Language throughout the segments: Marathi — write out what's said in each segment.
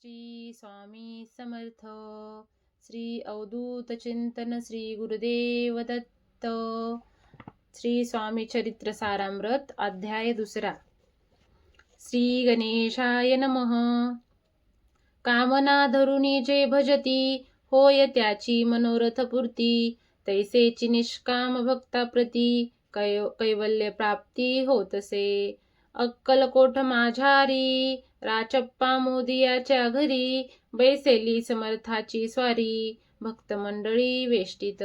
श्री स्वामी समर्थ. श्री अवधूत चिंतन श्री गुरुदेव दत्त. श्री स्वामी चरित्र सारामृत अध्याय दुसरा. श्री गणेशाय नमः. कामना धरुणी जे भजती होय त्याची मनोरथ पूर्ती. तैसेची निष्काम भक्ताप्रती कै कैवल्य प्राप्ती होतसे. अक्कलकोट माझारी राचप्पा मोदियाच्या घरी बैसेली समर्थाची स्वारी. भक्त मंडळी वेष्टीत.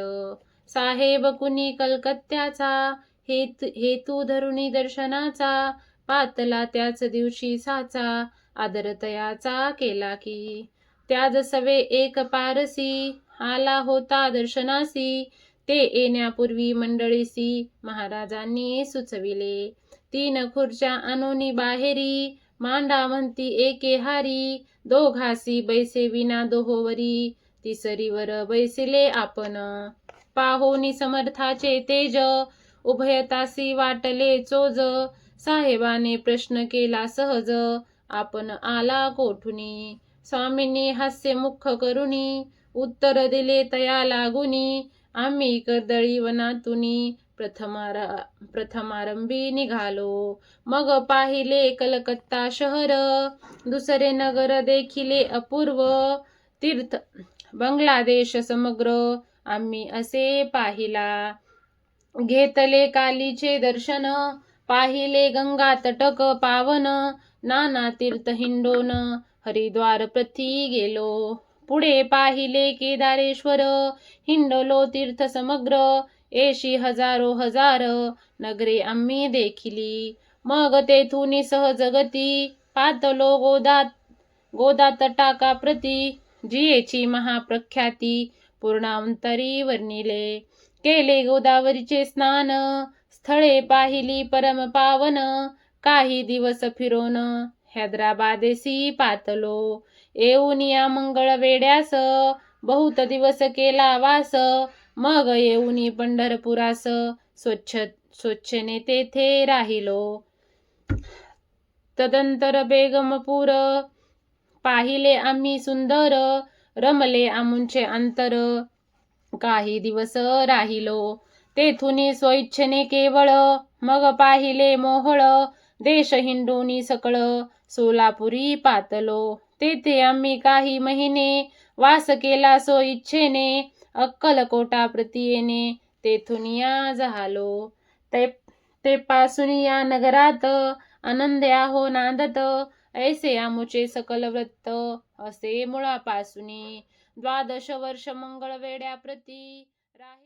साहेब कुणी कलकत्त्याचा हेत हेतू धरुणी दर्शनाचा पातला त्याच दिवशी साचा आदरतयाचा केला की. त्याज सवे एक पारसी आला होता दर्शनासी ते येण्यापूर्वी मंडळीसी महाराजांनी सुचविले. तीन खुर्च्या आणूनी बाहेरी मांडा म्हणती एके हारी दोघासी बैसे विना दोहोवरी तिसरीवर बैसिले आपण. पाहोनी समर्थाचे तेज उभयतासी वाटले चोज साहेबाने प्रश्न केला सहज आपण आला कोठुनी? स्वामींनी हास्य मुख करुणी उत्तर दिले तया लागुनी आम्ही कदळीवनातून प्रथमारा प्रथमारंभी निघालो. मग पाहिले कलकत्ता शहर दुसरे नगर देखिले अपूर्व. तीर्थ बांगलादेश समग्र. आम्ही असे पाहिला. घेतले कालीचे दर्शन पाहिले गंगा तटक पावन. नाना तीर्थ हिंडोन हरिद्वार प्रती गेलो. पुढे पाहिले केदारेश्वर हिंडलो तीर्थ समग्र एशी हजारो हजार नगरे आम्ही देखिली. मग तेथून सहजगती पातलो गोदात गोदात टाका प्रती जियेची महाप्रख्याती पूर्णांतरी वर्णिले. केले गोदावरीचे स्नान स्थळे पाहिली परम पावन काही दिवस फिरोन हैदराबादेसी पातलो. येऊन या मंगळ वेड्यास बहुत दिवस केला वास मग येऊनी पंढरपुरास स्वच्छ स्वच्छने तेथे राहिलो. तदंतर बेगमपूर पाहिले आम्ही सुंदर रमले आमुंचे अंतर काही दिवस राहिलो. तेथून स्वइच्छेने केवळ मग पाहिले मोहळ देश हिंडोनी सकळ सोलापुरी पातलो. तेथे आम्ही काही महिने वास केला सो इच्छेने अक्कलकोटा प्रती तेथून या झालो. ते ते पासून या नगरात आनंद्या हो नांदत ऐसे आमुचे सकल व्रत असे मुळापासून द्वादश वर्ष मंगळ वेड्या प्रती राही